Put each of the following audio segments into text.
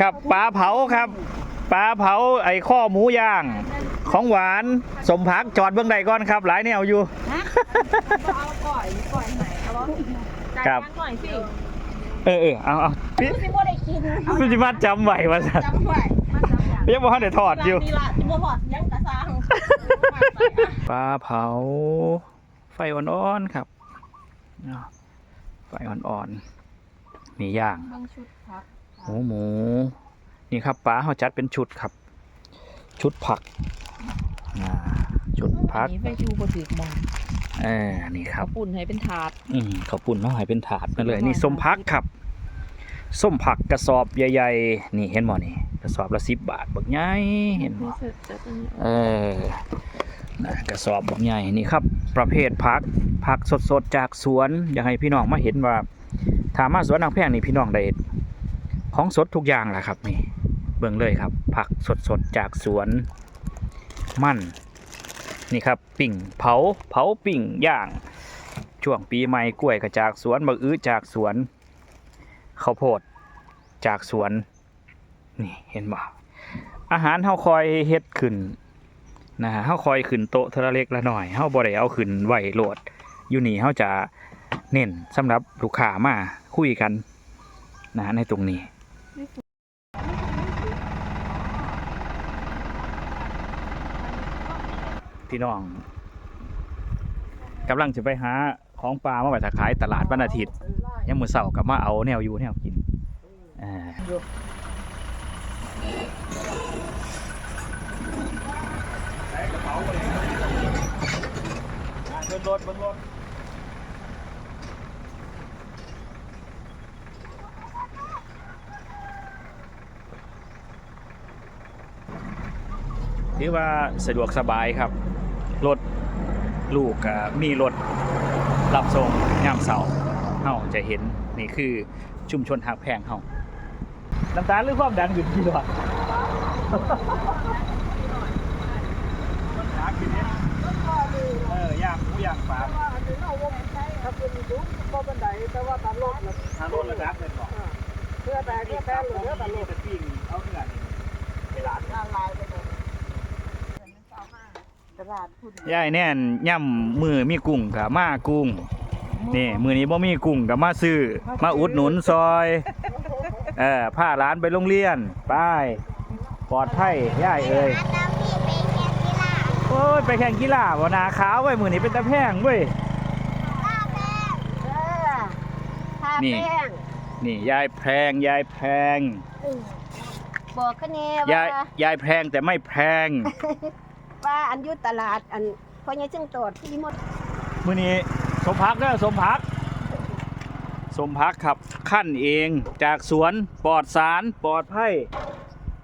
ครับปลาเผาครับปลาเผาไอ้ข้อหมูย่าง ของหวานสมพักจอดเบื้องใดก่อนครับ หลายแนวอยู่เอาก่อยก่อยไหนเอาวะจ่ายครับตังค์หน่อยสิเออเออเอาเอาพี่สิบ่ได้กินพี่จิมาจำไหวมาสัตว์จำไว้มาจำอย่างยังบ่ทันได้ทอดอยู่ นี่ล่ะที่บ่พอดยังกระซังปลาเผา ไฟอ่อนๆครับเนาะไฟอ่อนๆนี่ย่าง บางชุดครับ หมูหมู นี่ครับปลาเขาจัดเป็นชุดครับ ชุดผักอ่าชุดผักนี่ไฟชูบ่ถือมองเออนี่ครับปุ่นให้เป็นถาด อืมข้าวปุ่นเขาใหายเป็นถาดมาเลย นี่ส้มพักครับส้มผักกระสอบใหญ่ ๆ นี่เห็นบ่นี่กระสอบละสิบบาทบักใหญ่เห็นบ่เออนะกระสอบบักใหญ่นี่ครับ ประเภทผักผักสดๆจากสวน อยากให้พี่น้องมาเห็นว่าถามมาสวนนางแพงนี่พี่น้องได้ ของสดทุกอย่างแหละครับนี่เบิ่งเลยครับ ผักสดๆจากสวนมันนี่ครับปิ่งเผาเผาปิ่งย่าง ช่วงปีใหม่กล้วยก็จากสวนมะอื้อจากสวนข้าวโพดจากสวนนี่เห็นบ่อาหารเฮาคอยเฮ็ดขึ้นนะฮะเฮาคอยขึ้นโต๊ะเทะเล็กละหน่อยเฮาบ่ได้เอาขึ้นไว้โหลดอยู่นี่เฮาจะเน้นสำหรับลูกค้ามาคุยกันนะในตรงนี้ พี่น้องกำลังจะไปหาของปลามาไว้ถ้าขายตลาดวันอาทิตย์ยังมือเสาร์กลับมาเอาแนวอยู่แนวกินอ่าเบิ้งรถเบิ้งรถ ถือว่าสะดวกสบายครับ รถลูกก็มีรถรับส่งยามเสาร์เฮาจะเห็นนี่คือชุมชนหักแพงเฮาน้ำตาลหรือความดันอยู่ที่หลอดเออย่างหมูย่างปลาถ้าเป็นยุคก็บันไดแต่ว่าตามรถนะทางรถระดับเลยบอกเพื่อแต่เพื่อแต่หรือเพื่อแต่รถจะปิ้งเอาเนื้อนี่เวลางานลายไปหมด ตลาดพุ่นย่ายแน่นย่ำมือมีกุ้งกับมากุ้งนี่มือนี้บ่มีกุ้งกับมาซื้อมาอุดหนุนซอยเออพาร้านไปโรงเรียนไปปลอดภัยย่ายเอ้ยโอ้ยไปแข่งกีฬาบ่นาขาวไว้ยมือนี้เป็นตะแพงเว้ยเออทานี่แป้งนี่ยายแพงยายแพงบอกคะแนนยายว่ายายแพงแต่ไม่แพง ว่าอันอยุตลาดอันพอยังจึงตรวจที่หมดมือนี้สมพักเด้อสมพัก สมพักครับขั้นเองจากสวนปลอดสารปลอดภัย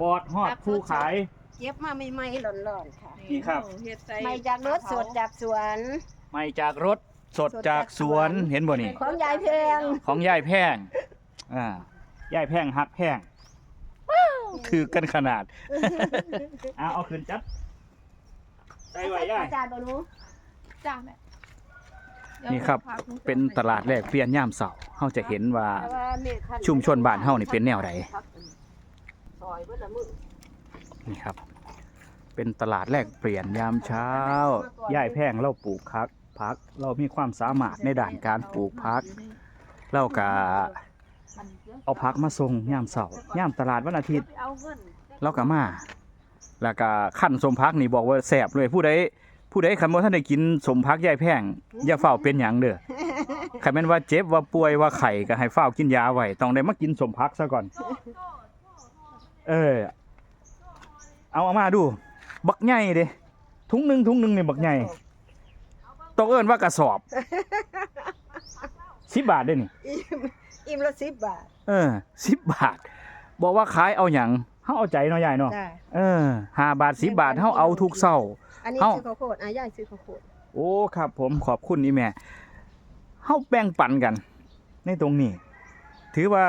ปลอดฮอดผู้ขาย เก็บมาใหม่ๆหล่อนๆค่ะนี่ครับ เฮ็ดใส่ไม่จากรถสดจากสวน ไม่จากรถสดจากสวนเห็นบ่นี่ ของยายแพง ของยายแพงอ่ายายแพงหักแพง คือกันขนาดเอาเอาคืนจับ ใส่ไว้ยายจานบนูจ้าแม่นี่ครับเป็นตลาดแลกเปลี่ยนย่ามเสาร์เฮาจะเห็นว่าแต่ว่าแม่คันชุมชนบ้านเฮานี่เป็นแนวใดซอยเบิดละมื้อนี่ครับ เป็นตลาดแลกเปลี่ยนยามเช้าย่ายแพงเราปลูกพักพัก เรามีความสามารถในด้านการปลูกพักเราก็เอาพักมาส่งยามเสาร์ยามตลาดวันอาทิตย์เอาเงินเราก็มา แล้วก็ขั้นสมพักนี่บอกว่าแสบเลยผู้ใดผู้ใดคันบ่ท่านได้กินสมพักย่ายแพงอย่าเฝ้าเป็นหยังเด้อคันแม่นว่าเจ็บว่าป่วยว่าไข้ก็ให้เฝ้ากินยาไว้ต้องได้มากินสมพักซะก่อน เออ เอาเอามาดู บักใหญ่เด้ถุงหนึงถุงหนึงนี่บักใหญ่ต้องเอิ้นว่ากระสอบ10บาทเด้นี่อิ่มอิ่มละสิบบาท เออ10บาท บอกว่าขายเอาหยัง เฮาเอาใจเนาะยายเนาะจ้าเออห้าบาทสิบบาทเฮาเอาทุกเศร้า อันนี้เอ้า ซื้อข้าวโพดอะย่ายซื้อข้าวโพดโอ้ครับ ผมขอบคุณนี่แม่เฮาแบ่งปันกัน ในตรงนี้ ถือว่า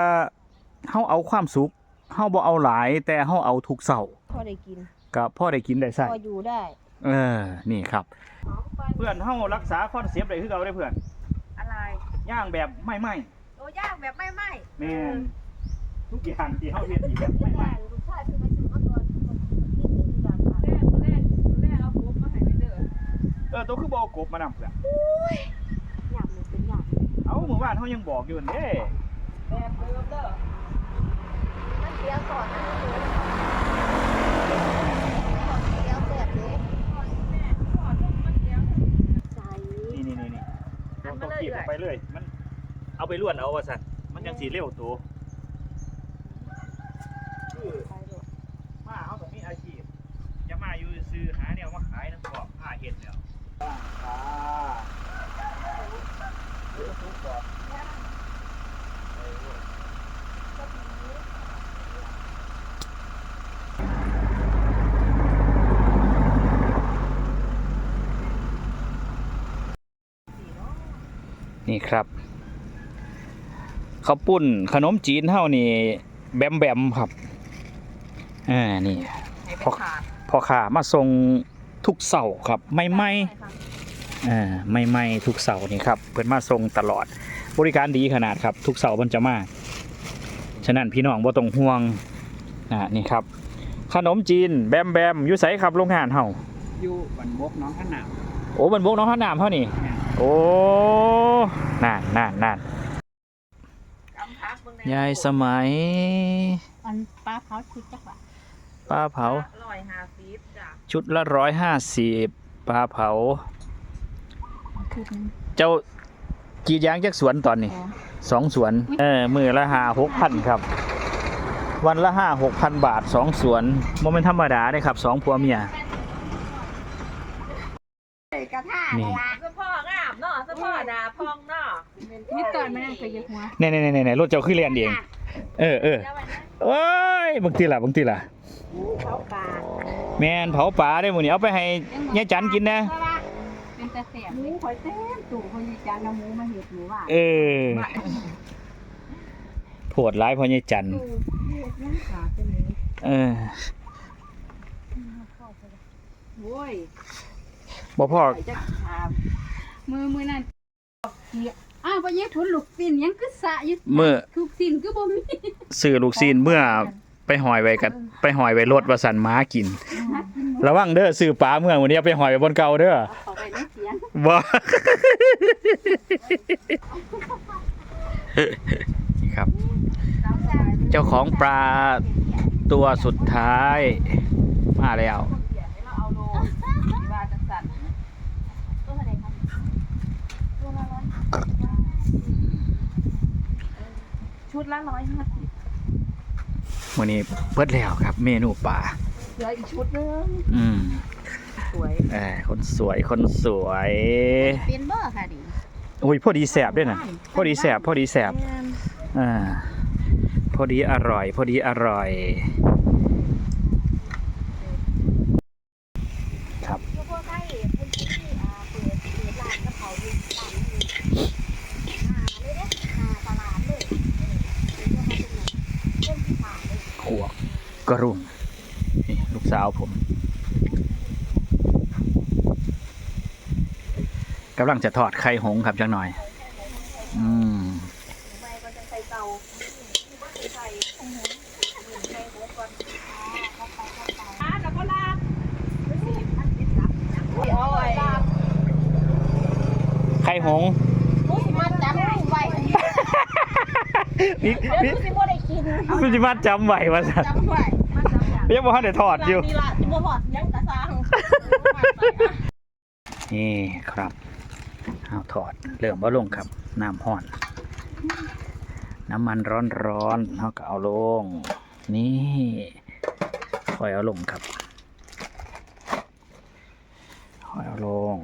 เฮาเอาความสุขเฮาบ่เอาหลาย แต่เฮาเอาทุกเศร้าพอได้กินก็พ่อได้กินได้ใส่พออยู่ได้เออ นี่ครับ เพื่อนเฮารักษาคอนเซปต์ได้คือเก่าได้เพื่อนอะไรย่างแบบไม่ไหม้โอ้ย่างแบบไม่ไหม้แม่นทุกอย่างที่เฮาเฮ็ดนี่แบบใหม่ลูกชายเพิ่งไป เออตัวคือบ่เอากบมานำเพื่อหยาบมันเป็นหยาบเอ้าเมื่อวานเฮายังบอกอยู่นั่นเด้แบบเดิมเด้อมันเสียก่อนนะเสียเสียเลยแม่ขอลงมันเดียวใจนี่นี่นี่นี่ต้องต้องขีบออกไปเลย มันเอาไปล้วนเอาว่าซั่นมันจังสิเร็วตัวคือมาเฮาต้องมีอาชีพอย่ามาอยู่ซื่อหาแนวมาขายนะพวกผ้าเฮ็ดแล้วอ่าเดี๋ยวทุกก่อ นนี่ครับข้าวปุ้นขนมจีนเฮานี่แบมแบมครับอ่านี่ให้เป็นถาดพ่อค้ามาส่งทุกเสาร์ครับไม่ไม่ๆ อ่าไม่ไม่ๆทุกเสาร์นี่ครับเพิ่นมาส่งตลอด บริการดีขนาดครับ ทุกเสาร์มันจะมาฉะนั้นพี่น้องบ่ต้องห่วงอ่านี่ครับ ขนมจีนแบมแบมอยู่ไสครับโรงงานเฮาอยู่บันบกน้องขนามโอ้มันบกน้องข้าวหนามเฮานี่โอ้นานนานนานกำพักเบิ่งแน่ยายสมัยอันปลาเผาชุดจักบาทปลาเผาร้อยห้าสิบจ้ะชุดละร้อยห้าสิบปลาเผา ชุดนึงเจ้ากี่ยางจากสวนตอนนี้สองสวน เออมือละห้าหกพันครับ วันละห้าหกพันบาทสองสวนโมเมนธรรมดาเลยครับสองผัวเมียกระทะนี่เสื้อพ่องามเนาะเสื้อพ่อดาพองเนาะนี่ตอนแม่เคยยกหัวเนี่ยเนี่ยเนี่ยเนี่ยรถเจ้าขึ้นเรียนเอง เออเออแล้ววันนั้นโอ้ยบางทีล่ะบางทีล่ะเขาปลาแมนเผาป่าได้หมดนี่เอาไปให้ยายจันกินนะ เป็นตะแสบหมูข่อยเต็มตู่เขาอยู่จานเอาหมูมาเห็ดหมูว่าเออโผดร้ายเพราะยายจันตู่เห็ดยังขาเป็นหมูเออโว้ยบ่พ่อข่อยจะถามมือมือนั่นเกี่ยอ้าวบ่ยังทุนลูกสินยังคือสะอยู่เมื่อลูกสินคือบ่มีซื้อลูกซีนเมื่อไปหอยไว้กันไปหอยไว้รถว่าสันหม้ากิน ระวังเด้อซื้อปลาเมื่อวันนี้เอาไปหอยไว้บนเก่าเด้อเอาเข้าไปในเสียง บ่นี่ครับ เจ้าของปลาตัวสุดท้าย มาแล้วเขียนให้เราเอาโลว่าจังสันตัวอะไรครับตัวละร้อยชุดละร้อยห้าสิบวันนี้เบิดแล้วครับ เมนูปลาเหลืออีกชุดนึง อืม สวยเออคนสวยคนสวย เป็นบ่ค่ะดิโอ้ยพอดีแสบด้วยนะพอดีแสบพอดีแสบอ่าพอดีอร่อย พอดีอร่อย ครับพวกใกล้เพิ่นที่อ่าเปิดเปิดร้านกระเพราอยู่ร้านนี้อ่าเลยเด้อ่าตลาดเลยเออเดี๋ยวเขาเป็นเรื่องที่ผ่านเลยขวบกระรุ่งนี่ลูกสาวผม กำลังจะทอดไข่หงส์ครับจังหน่อย อืมไปก็จะใส่เตาใส่ใส่หัวก่อนอะแล้วก็ลาบโอ้ยไข่หงส์ผู้สิมาจับลูกไว้นี่เดี๋ยวนี่ผู้สิบ่ได้กินคุณจิมาจำไหววะสันจับไว้ยังบ่ทันได้ทอดอยู่นี่ล่ะสิบ่ทอดยังกระซังนี่ครับ เอาถอดเริ่มว่าลงครับ น้ำห้อน น้ำมันร้อนร้อนๆเขาก็เอาลง นี่คอยเอาลงครับคอยเอาลง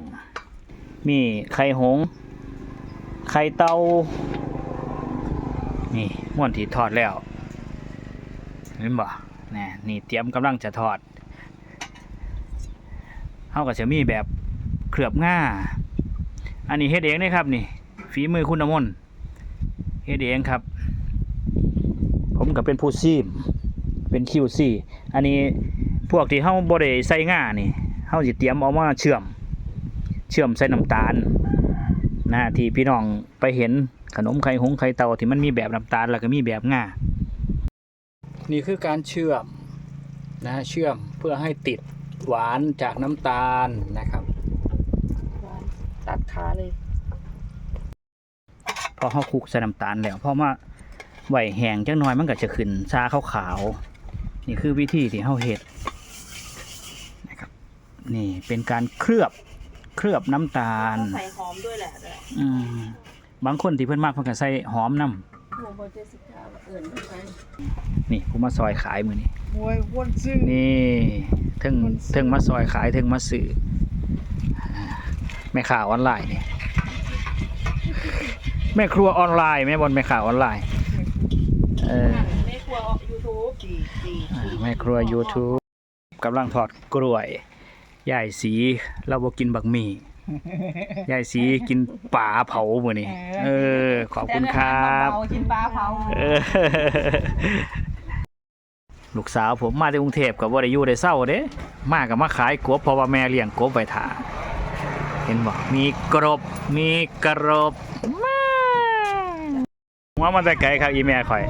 มีไข่หง ไข่เตานี่ม้วนที่ทอดแล้วเห็นบ่นี่นี่เตรียมกำลังจะทอดเขาก็จะมีแบบเคลือบง่า อันนี้เฮ็ดเองเลยครับนี่ ฝีมือคุณนมน์เฮ็ดเองครับ ผมก็เป็นผู้ซีมเป็นคิวซีอันนี้พวกที่เฮาบ่ได้ใส่ง่านี่เฮาสิเตรียมเอามาเชื่อม เชื่อมใส่น้ำตาลนะที่พี่น้องไปเห็นขนมไข่หงไข่เต่าที่มันมีแบบน้ำตาลแล้วก็มีแบบง่านี่คือการเชื่อมนะเชื่อมเพื่อให้ติดหวานจากน้ำตาลนะครับาเลย พอเขาคลุกใส่น้ำตาลแล้วพอมาไหวแห้งจังน้อยมันก็จะขึ้นชาขาวๆนี่คือวิธีที่เขาเฮ็ดนะครับ นี่เป็นการเคลือบเคลือบน้ำตาลใส่หอมด้วยแหละเลยอืมบางคนที่เพิ่นมากเพิ่นก็ใส่หอมน้หมูโบเจสิก้าเอิ่นไปำนี่ผมมาซอยขายมือนี้มวยวนซึ่งนี่ถึงถึงมาซอยขายถึงมาซื้อ แม่ข่าวออนไลน์นี่แม่ครัวออนไลน์แม่บนแม่ข่าวออนไลน์เออแม่ครัวยูทูบดีดีอ่าแม่ครัว YouTube กำลังทอดกล้วยยายสีเราบ่กินบักหมี่ยายสีกินป่าเผามื้อนี้เออ ขอบคุณครับกินปลาเผาเออลูกสาวผมมาจากกรุงเทพกับว่าได้อยู่ได้เศร้าเด้ มากับมาขายกบเพราะว่าแม่เลี้ยงกบไว้ทา เห็นบอกมีกรบ มีกรบมว่ามันจะไกลครับอีแม่คอย